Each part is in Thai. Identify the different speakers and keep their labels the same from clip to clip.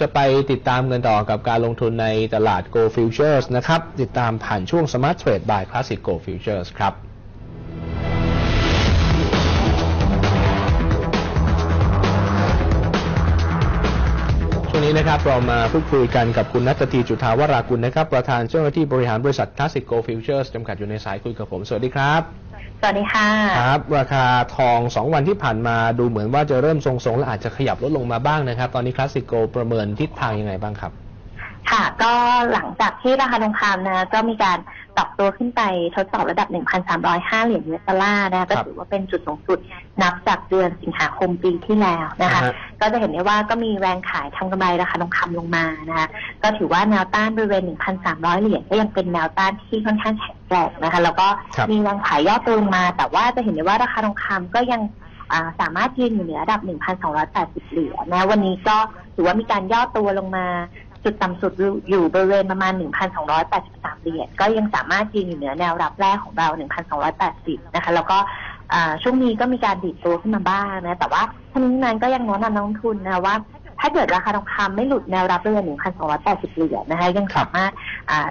Speaker 1: จะไปติดตามกันต่อกับการลงทุนในตลาด Go Futures นะครับ ติดตามผ่านช่วง Smart Trade by Classic Go Futures ครับช่วงนี้นะครับเรามาพูดคุยกันกับคุณนัตตีจุธาวรากุลนะครับ ประธานเจ้าหน้าที่บริหารบริษัท Classic Go Futures จำกัดอยู่ในสายคุยกับผม สวัสดีครับ
Speaker 2: สวัสดีค่ะ
Speaker 1: ครับ ราคาทอง 2 วันที่ผ่านมาดูเหมือนว่าจะเริ่มทรงๆ และอาจจะขยับลดลงมาบ้างนะครับ ตอนนี้ Classic Go ประเมินทิศทางยังไงบ้างครับ
Speaker 2: ค่ะ ก็หลังจากที่ราคาทองคำนะ ก็มีการปรับตัวขึ้นไปทดสอบระดับ 1,305 เหรียญ US ดอลลาร์นะคะก็
Speaker 1: ครับ
Speaker 2: ถือว่าเป็นจุดสูงสุดนับจากเดือนสิงหาคมปีที่แล้วนะคะ
Speaker 1: อ่าฮะ
Speaker 2: ก็จะเห็นได้ว่าก็มีแรงขายทำกำไรราคาทองคำลงมานะคะ ก็ถือว่าแนวต้านบริเวณ 1,300 เหรียญก็ยังเป็นแนวต้านที่ค่อนข้างแข็ง แกร่งนะคะ แล้วก็
Speaker 1: ครับ
Speaker 2: มีแรงขายย่อตัวลงมา แต่ว่าจะเห็นได้ว่าราคาทองคำก็ยังอ่าสามารถยืนอยู่เหนือระดับ 1,280 เหรียญนะวันนี้ก็ถือว่ามีการย่อตัวลงมา จุดต่ำสุดอยู่อยู่บริเวณประมาณ 1,283 เหรียญก็ยังสามารถยืนอยู่เหนือแนวรับแรกของเรา 1,280 นะคะ แล้วก็อ่าช่วงนี้ก็มีการดีดตัวขึ้นมาบ้างนะแต่ว่าทั้งนี้ทั้งนั้นก็ยังแนะนำนักลงทุนนะว่า ถ้าเกิดราคาทองคำไม่หลุดแนวรับบริเวณ1,280 เหรียญนะคะยังสามารถอ่า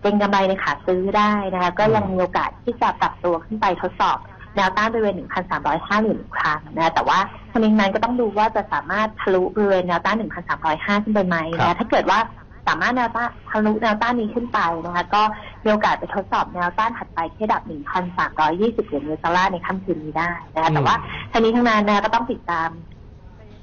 Speaker 2: เก็งกำไรในขาซื้อได้นะคะ ก็ยังมีโอกาสที่จะปรับตัวขึ้นไปทดสอบแนวต้านบริเวณ 1,305เหรียญอีกครั้งนะแต่ว่าทั้งนี้ทั้งนั้นก็ต้องดูว่าจะสามารถทะลุบริเวณแนวต้าน 1,305 ขึ้นไปไหม
Speaker 1: ครั
Speaker 2: นะ
Speaker 1: บ
Speaker 2: ถ้าเกิดว่าสามารถแนวต้านทะลุแนวต้านนี้ขึ้นไปนะคะก็มีโอกาสไปทดสอบแนวต้านถัดไปที่ระดับ 1,320 เหรียญยูเอสดอลลาร์ในค่ำคืนนี้ได้นะคะแต่ว่าทั้งนี้ทั้งนั้นนะก็ต้องติดตาม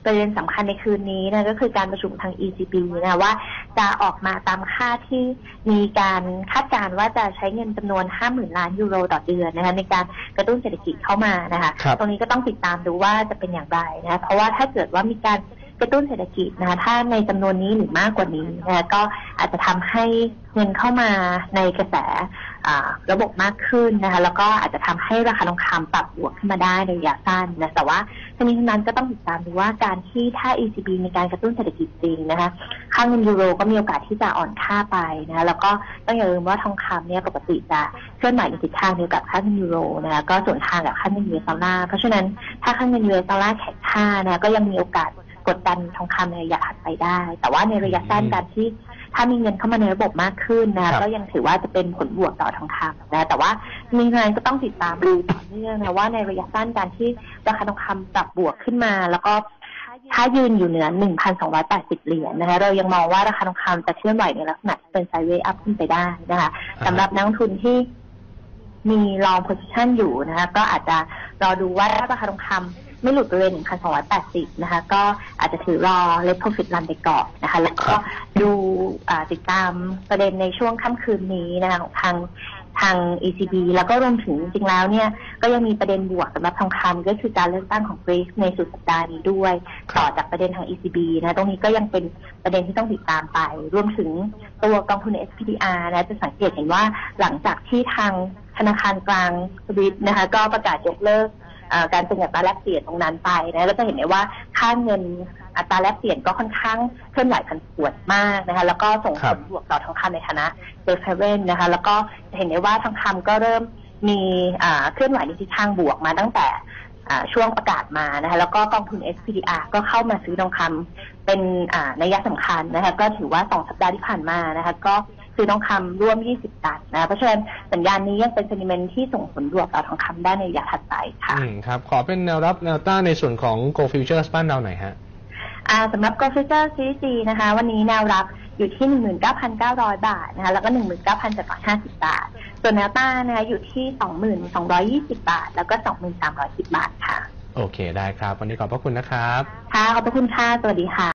Speaker 2: ประเด็นสำคัญในคืนนี้นะก็คือการประชุมทาง ECB นะว่า จะออกมาตามค่าที่มีการคาดการณ์ว่าจะใช้เงินจำนวน 50,000 ล้านยูโรต่อเดือนนะคะในการกระตุ้นเศรษฐกิจเข้ามานะคะ
Speaker 1: ครับ
Speaker 2: ตรงนี้ก็ต้องติดตามดูว่าจะเป็นอย่างไรนะเพราะว่าถ้าเกิดว่ามีการกระตุ้นเศรษฐกิจนะคะถ้าในจำนวนนี้หรือมากกว่านี้นะคะก็อาจจะทำให้เงินเข้ามาในกระแสอ่าระบบมากขึ้นนะคะแล้วก็อาจจะทำให้ราคาทองคำปรับบวกขึ้นมาได้ในระยะสั้นนะแต่ว่า ทั้งนี้ทั้งนั้นก็ต้องติดตามดูว่าการที่ถ้า ECB มีการกระตุ้นเศรษฐกิจจริงนะคะค่าเงินยูโรก็มีโอกาสที่จะอ่อนค่าไปนะคะแล้วก็ต้องอย่าลืมว่าทองคำเนี่ยปกติจะเคลื่อนไหวในทิศทางเดียวกับค่าเงินยูโรนะคะก็ส่วนทางกับค่าเงินยูเอสดอลลาร์เพราะฉะนั้นถ้าค่าเงินยูเอสดอลลาร์แข็งค่านะคะก็ยังมีโอกาสกดดันทองคำในระยะถัดไปได้ แต่ว่าในระยะสั้นการที่ ถ้ามีเงินเข้ามาในระบบมากขึ้นนะ
Speaker 1: ครั
Speaker 2: คะ
Speaker 1: บ
Speaker 2: ก็ยังถือว่าจะเป็นผลบวกต่อทองคำนะแต่ว่ามีงานก็ต้องติดตามดูต่อเนื่องนะว่าในระยะสั้นการที่ราคาทองคำปรับบวกขึ้นมา แล้วก็ถ้ายืนอยู่เหนือ 1,280 เหรียญนะคะ เรายังมองว่าราคาทองคำจะเคลื่อนไหวในลักษณะเป็นไซด์เวย์อัพขึ้นไปได้นะคะสำหรับนักลงทุนที่มีลองโพซิชันอยู่นะคะ ก็อาจจะรอดูว่าถ้าราคาทองคำ ไม่หลุดบริเวณ1,280 นะคะ ก็อาจจะถือรอเลทโปรฟิตรันไปก่อนนะคะ แล้วก็ดูอ่าติดตามประเด็นในช่วงค่ำคืนนี้นะคะของทางทาง ECB แล้วก็รวมถึงจริงๆแล้วเนี่ย ก็ยังมีประเด็นบวกสำหรับทองคำก็คือการเลือกตั้งของกรีซในสุดสัปดาห์นี้ด้วย
Speaker 1: ครับ
Speaker 2: ต่อจากประเด็นทาง ECB นะ ตรงนี้ก็ยังเป็นประเด็นที่ต้องติดตามไป รวมถึงตัวกองทุน SPDR นะจะสังเกตเห็นว่าหลังจากที่ทางธนาคารกลางสวิตนะคะ ก็ประกาศยกเลิกอ่า การตึงอัตราแลกเปลี่ยนตรงนั้นไปนะแล้วก็เห็นได้ว่าค่าเงินอัตราแลกเปลี่ยนก็ค่อนข้างเคลื่อนไหวผันผวนมากนะคะ แล้วก็ส่งผลบวกต่อทองคำในฐานะเซฟเฮเว่นนะคะ แล้วก็จะเห็นได้ว่าทองคำก็เริ่มมีเคลื่อนไหวในทิศทางบวกมาตั้งแต่ช่วงประกาศมานะคะ แล้วก็กองทุน SPDR ก็เข้ามาซื้อทองคำเป็นนัยสำคัญนะคะ ก็ถือว่าสองสัปดาห์ที่ผ่านมานะคะ ก็ ซื้อทองคำร่วม 20 ตันนะคะเพราะฉะนั้นสัญญาณนี้ยังเป็น sentiment ที่ส่งผลบวกต่อทองคำได้ในระยะถัดไปค่ะ
Speaker 1: อืมครับ ขอเป็นแนวรับแนวต้านในส่วนของ Go Futures บ้านเราหน่อยฮะ
Speaker 2: อ่าสำหรับ g o f u t u r e CG นะคะ วันนี้แนวรับอยู่ที่ 19,900 บาทนะคะ แล้วก็ 19,750 บาท ส่วนแนวต้านนะคะอยู่ที่ 22,220 บาท แล้วก็ 2,310 บาทค่ะ
Speaker 1: โอเค ได้ครับ วันนี้ขอบพระคุณนะครับ
Speaker 2: ค่ะ ขอบพระคุณค่ะ สวัสดีค่ะ